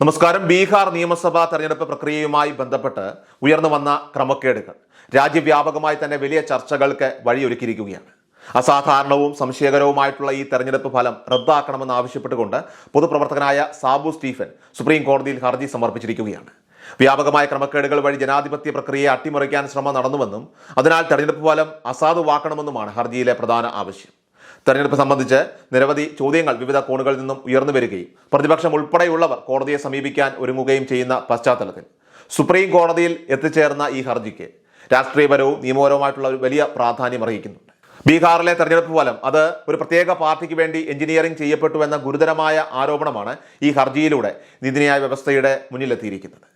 നമസ്കാരം. ബീഹാർ നിയമസഭാ തെരഞ്ഞെടുപ്പ് പ്രക്രിയയുമായി ബന്ധപ്പെട്ട് ഉയർന്നു വന്ന ക്രമക്കേടുകൾ. രാജ്യവ്യാപകമായി തന്നെ വലിയ ചർച്ചകൾക്ക് വഴിയൊരുക്കിയിരിക്കുകയാണ്. അസാധാരണവും സംശയകരവുമായിട്ടുള്ള ഈ തെരഞ്ഞെടുപ്പ് ഫലം റദ്ദാക്കണമെന്ന് ആവശ്യപ്പെട്ടുകൊണ്ട് പൊതുപ്രവർത്തകനായ സാബു സ്റ്റീഫൻ സുപ്രീം കോടതിയിൽ ഹർജി സമർപ്പിച്ചിരിക്കുകയാണ്. വ്യാപകമായ ക്രമക്കേടുകൾ വഴി ജനാധിപത്യ പ്രക്രിയയെ അട്ടിമറിക്കാൻ ശ്രമം നടന്നുവെന്നും അതിനാൽ തെരഞ്ഞെടുപ്പ് ഫലം അസാധുവാക്കണമെന്നുമാണ് ഹർജിയിലെ പ്രധാന ആവശ്യം. തെരഞ്ഞെടുപ്പ് സംബന്ധിച്ച് നിരവധി ചോദ്യങ്ങൾ വിവിധ കോണുകളിൽ നിന്നും ഉയർന്നു വരികയും പ്രതിപക്ഷം ഉൾപ്പെടെയുള്ളവർ കോടതിയെ സമീപിക്കാൻ ഒരുങ്ങുകയും ചെയ്യുന്ന പശ്ചാത്തലത്തിൽ സുപ്രീം കോടതിയിൽ എത്തിച്ചേർന്ന ഈ ഹർജിക്ക് രാഷ്ട്രീയപരവും നിയമപരവുമായിട്ടുള്ള ഒരു വലിയ പ്രാധാന്യം അർഹിക്കുന്നുണ്ട്. ബീഹാറിലെ തെരഞ്ഞെടുപ്പ് ഫലം അത് ഒരു പ്രത്യേക പാർട്ടിക്ക് വേണ്ടി എഞ്ചിനീയറിംഗ് ചെയ്യപ്പെട്ടു എന്ന ഗുരുതരമായ ആരോപണമാണ് ഈ ഹർജിയിലൂടെ നീതിന്യായ വ്യവസ്ഥയുടെ മുന്നിലെത്തിയിരിക്കുന്നത്.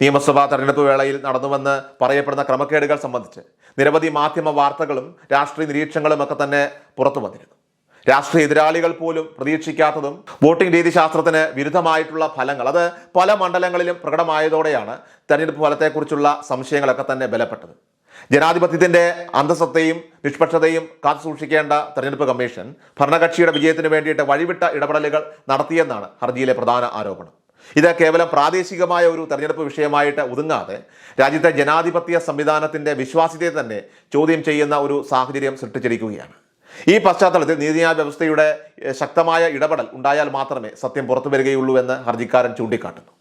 നിയമസഭാ തെരഞ്ഞെടുപ്പ് വേളയിൽ നടന്നുവെന്ന് പറയപ്പെടുന്ന ക്രമക്കേടുകൾ സംബന്ധിച്ച് നിരവധി മാധ്യമ വാർത്തകളും രാഷ്ട്രീയ നിരീക്ഷണങ്ങളും ഒക്കെ തന്നെ പുറത്തു വന്നിരുന്നു. രാഷ്ട്രീയ എതിരാളികൾ പോലും പ്രതീക്ഷിക്കാത്തതും വോട്ടിംഗ് രീതിശാസ്ത്രത്തിന് വിരുദ്ധമായിട്ടുള്ള ഫലങ്ങൾ അത് പല മണ്ഡലങ്ങളിലും പ്രകടമായതോടെയാണ് തെരഞ്ഞെടുപ്പ് ഫലത്തെക്കുറിച്ചുള്ള സംശയങ്ങളൊക്കെ തന്നെ ബലപ്പെട്ടത്. ജനാധിപത്യത്തിന്റെ അന്തസ്സത്തെയും നിഷ്പക്ഷതയും കാത്തുസൂക്ഷിക്കേണ്ട തെരഞ്ഞെടുപ്പ് കമ്മീഷൻ ഭരണകക്ഷിയുടെ വിജയത്തിന് വേണ്ടിയിട്ട് വഴിവിട്ട ഇടപെടലുകൾ നടത്തിയെന്നാണ് ഹർജിയിലെ പ്രധാന ആരോപണം. ഇത് കേവലം പ്രാദേശികമായ ഒരു തെരഞ്ഞെടുപ്പ് വിഷയമായിട്ട് ഒതുങ്ങാതെ രാജ്യത്തെ ജനാധിപത്യ സംവിധാനത്തിന്റെ വിശ്വാസ്യതയെ തന്നെ ചോദ്യം ചെയ്യുന്ന ഒരു സാഹചര്യം സൃഷ്ടിച്ചിരിക്കുകയാണ്. ഈ പശ്ചാത്തലത്തിൽ നീതിന്യായ വ്യവസ്ഥയുടെ ശക്തമായ ഇടപെടൽ ഉണ്ടായാൽ മാത്രമേ സത്യം പുറത്തു വരികയുള്ളൂ എന്ന് ഹർജിക്കാരൻ ചൂണ്ടിക്കാട്ടുന്നു.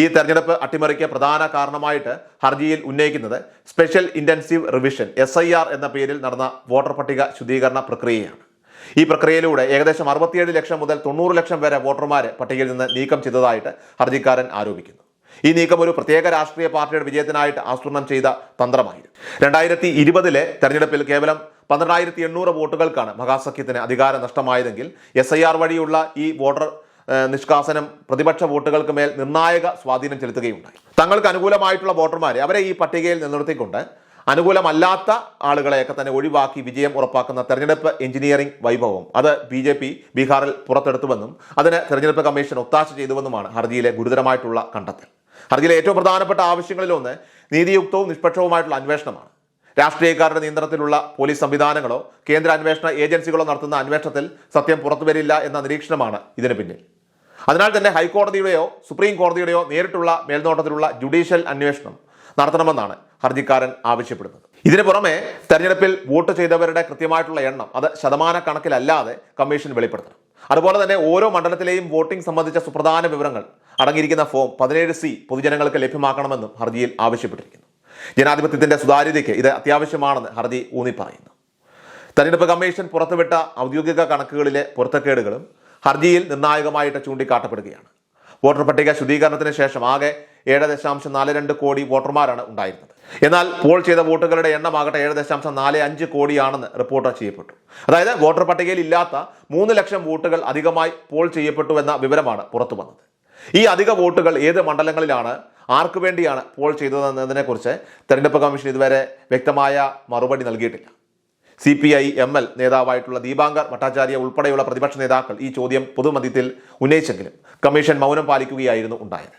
ഈ തെരഞ്ഞെടുപ്പ് അട്ടിമറിക്ക് പ്രധാന കാരണമായിട്ട് ഹർജിയിൽ ഉന്നയിക്കുന്നത് സ്പെഷ്യൽ ഇന്റൻസീവ് റിവിഷൻ എസ് എന്ന പേരിൽ നടന്ന വോട്ടർ പട്ടിക ശുദ്ധീകരണ പ്രക്രിയയാണ്. ഈ പ്രക്രിയയിലൂടെ ഏകദേശം അറുപത്തിയേഴ് ലക്ഷം മുതൽ തൊണ്ണൂറ് ലക്ഷം വരെ വോട്ടർമാരെ പട്ടികയിൽ നിന്ന് നീക്കം ചെയ്തതായിട്ട് ഹർജിക്കാരൻ ആരോപിക്കുന്നു. ഈ നീക്കം ഒരു പ്രത്യേക രാഷ്ട്രീയ പാർട്ടിയുടെ വിജയത്തിനായിട്ട് ആസൂത്രണം ചെയ്ത തന്ത്രമായിരുന്നു. രണ്ടായിരത്തി ഇരുപതിലെ തെരഞ്ഞെടുപ്പിൽ കേവലം പന്ത്രണ്ടായിരത്തി എണ്ണൂറ് വോട്ടുകൾക്കാണ് മഹാസഖ്യത്തിന് അധികാരം നഷ്ടമായതെങ്കിൽ എസ് ഐ ആർ വഴിയുള്ള ഈ വോട്ടർ നിഷ്കാസനം പ്രതിപക്ഷ വോട്ടുകൾക്ക് മേൽ നിർണായക സ്വാധീനം ചെലുത്തുകയുണ്ടായി. തങ്ങൾക്ക് അനുകൂലമായിട്ടുള്ള വോട്ടർമാരെ അവരെ ഈ പട്ടികയിൽ നിലനിർത്തിക്കൊണ്ട് അനുകൂലമല്ലാത്ത ആളുകളെയൊക്കെ തന്നെ ഒഴിവാക്കി വിജയം ഉറപ്പാക്കുന്ന തെരഞ്ഞെടുപ്പ് എഞ്ചിനീയറിംഗ് വൈഭവം. അത് ബി ജെ പി ബീഹാറിൽ പുറത്തെടുത്തുവെന്നും അതിന് തെരഞ്ഞെടുപ്പ് കമ്മീഷൻ ഒത്താശ ചെയ്തുവെന്നുമാണ് ഹർജിയിലെ ഗുരുതരമായിട്ടുള്ള കണ്ടെത്തൽ. ഹർജിയിലെ ഏറ്റവും പ്രധാനപ്പെട്ട ആവശ്യങ്ങളിലൊന്ന് നീതിയുക്തവും നിഷ്പക്ഷവുമായിട്ടുള്ള അന്വേഷണമാണ്. രാഷ്ട്രീയക്കാരുടെ നിയന്ത്രണത്തിലുള്ള പോലീസ് സംവിധാനങ്ങളോ കേന്ദ്ര അന്വേഷണ ഏജൻസികളോ നടത്തുന്ന അന്വേഷണത്തിൽ സത്യം പുറത്തുവരില്ല എന്ന നിരീക്ഷണമാണ് ഇതിന് പിന്നിൽ. അതിനാൽ തന്നെ ഹൈക്കോടതിയുടെയോ സുപ്രീം കോടതിയുടെയോ നേരിട്ടുള്ള മേൽനോട്ടത്തിലുള്ള ജുഡീഷ്യൽ അന്വേഷണം നടത്തണമെന്നാണ് ഹർജിക്കാരൻ ആവശ്യപ്പെടുന്നത്. ഇതിന് പുറമെ തെരഞ്ഞെടുപ്പിൽ വോട്ട് ചെയ്തവരുടെ കൃത്യമായിട്ടുള്ള എണ്ണം അത് ശതമാന കണക്കിലല്ലാതെ കമ്മീഷൻ വെളിപ്പെടുത്തണം. അതുപോലെ തന്നെ ഓരോ മണ്ഡലത്തിലെയും വോട്ടിംഗ് സംബന്ധിച്ച സുപ്രധാന വിവരങ്ങൾ അടങ്ങിയിരിക്കുന്ന ഫോം പതിനേഴ് സി പൊതുജനങ്ങൾക്ക് ലഭ്യമാക്കണമെന്നും ഹർജിയിൽ ആവശ്യപ്പെട്ടിരിക്കുന്നു. ജനാധിപത്യത്തിന്റെ സുതാര്യതയ്ക്ക് ഇത് അത്യാവശ്യമാണെന്ന് ഹർജി ഊന്നി പറയുന്നു തെരഞ്ഞെടുപ്പ് കമ്മീഷൻ പുറത്തുവിട്ട ഔദ്യോഗിക കണക്കുകളിലെ പൊരുത്തക്കേടുകളും ഹർജിയിൽ നിർണായകമായിട്ട് ചൂണ്ടിക്കാട്ടപ്പെടുകയാണ്. വോട്ടർ പട്ടിക ശുദ്ധീകരണത്തിന് ശേഷം ആകെ ഏഴ് ദശാംശം നാല് രണ്ട് കോടി വോട്ടർമാരാണ് ഉണ്ടായിരുന്നത്. എന്നാൽ പോൾ ചെയ്ത വോട്ടുകളുടെ എണ്ണമാകട്ടെ ഏഴ് ദശാംശം നാല് അഞ്ച് കോടിയാണെന്ന് റിപ്പോർട്ട് ചെയ്യപ്പെട്ടു. അതായത് വോട്ടർ പട്ടികയിൽ ഇല്ലാത്ത മൂന്ന് ലക്ഷം വോട്ടുകൾ അധികമായി പോൾ ചെയ്യപ്പെട്ടു എന്ന വിവരമാണ് പുറത്തു വന്നത്. ഈ അധിക വോട്ടുകൾ ഏത് മണ്ഡലങ്ങളിലാണ് ആർക്കു വേണ്ടിയാണ് പോൾ ചെയ്തതെന്നതിനെക്കുറിച്ച് തെരഞ്ഞെടുപ്പ് കമ്മീഷൻ ഇതുവരെ വ്യക്തമായ മറുപടി നൽകിയിട്ടില്ല. C P I M L നേതാവായിട്ടുള്ള Dipankar Bhattacharya ഉൾപ്പെടെയുള്ള പ്രതിപക്ഷ നേതാക്കൾ ഈ ചോദ്യം പൊതുമധ്യത്തിൽ ഉന്നയിച്ചെങ്കിലും കമ്മീഷൻ മൗനം പാലിക്കുകയായിരുന്നു ഉണ്ടായത്.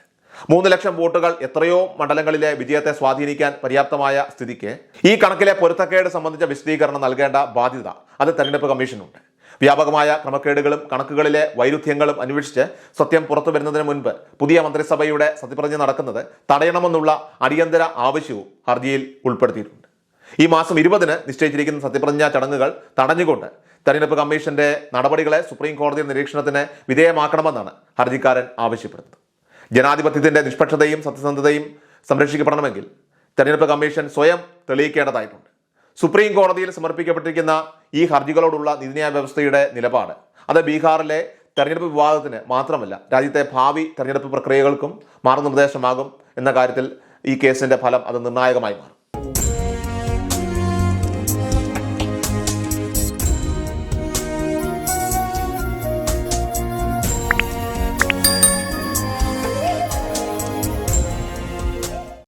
മൂന്ന് ലക്ഷം വോട്ടുകൾ എത്രയോ മണ്ഡലങ്ങളിലെ വിജയത്തെ സ്വാധീനിക്കാൻ പര്യാപ്തമായ സ്ഥിതിക്ക് ഈ കണക്കിലെ പൊരുത്തക്കേട് സംബന്ധിച്ച വിശദീകരണം നൽകേണ്ട ബാധ്യത അത് തെരഞ്ഞെടുപ്പ് കമ്മീഷനുണ്ട്. വ്യാപകമായ ക്രമക്കേടുകളും കണക്കുകളിലെ വൈരുദ്ധ്യങ്ങളും അന്വേഷിച്ച് സത്യം പുറത്തു വരുന്നതിന് മുൻപ് പുതിയ മന്ത്രിസഭയുടെ സത്യപ്രതിജ്ഞ നടക്കുന്നത് തടയണമെന്നുള്ള അടിയന്തര ആവശ്യവും ഹർജിയിൽ ഉൾപ്പെടുത്തിയിട്ടുണ്ട്. ഈ മാസം ഇരുപതിന് നിശ്ചയിച്ചിരിക്കുന്ന സത്യപ്രതിജ്ഞാ ചടങ്ങുകൾ തടഞ്ഞുകൊണ്ട് തെരഞ്ഞെടുപ്പ് കമ്മീഷന്റെ നടപടികളെ സുപ്രീം കോടതി നിരീക്ഷണത്തിന് വിധേയമാക്കണമെന്നാണ് ഹർജിക്കാരൻ ആവശ്യപ്പെടുന്നത്. ജനാധിപത്യത്തിന്റെ നിഷ്പക്ഷതയും സത്യസന്ധതയും സംരക്ഷിക്കപ്പെടണമെങ്കിൽ തെരഞ്ഞെടുപ്പ് കമ്മീഷൻ സ്വയം തെളിയിക്കേണ്ടതായിട്ടുണ്ട്. സുപ്രീം കോടതിയിൽ സമർപ്പിക്കപ്പെട്ടിരിക്കുന്ന ഈ ഹർജികളോടുള്ള നീതിന്യായ വ്യവസ്ഥയുടെ നിലപാട് അത് ബീഹാറിലെ തെരഞ്ഞെടുപ്പ് വിവാദത്തിന് മാത്രമല്ല രാജ്യത്തെ ഭാവി തെരഞ്ഞെടുപ്പ് പ്രക്രിയകൾക്കും മാർഗനിർദ്ദേശമാകും എന്ന കാര്യത്തിൽ ഈ കേസിന്റെ ഫലം അത് നിർണായകമായി മാറും.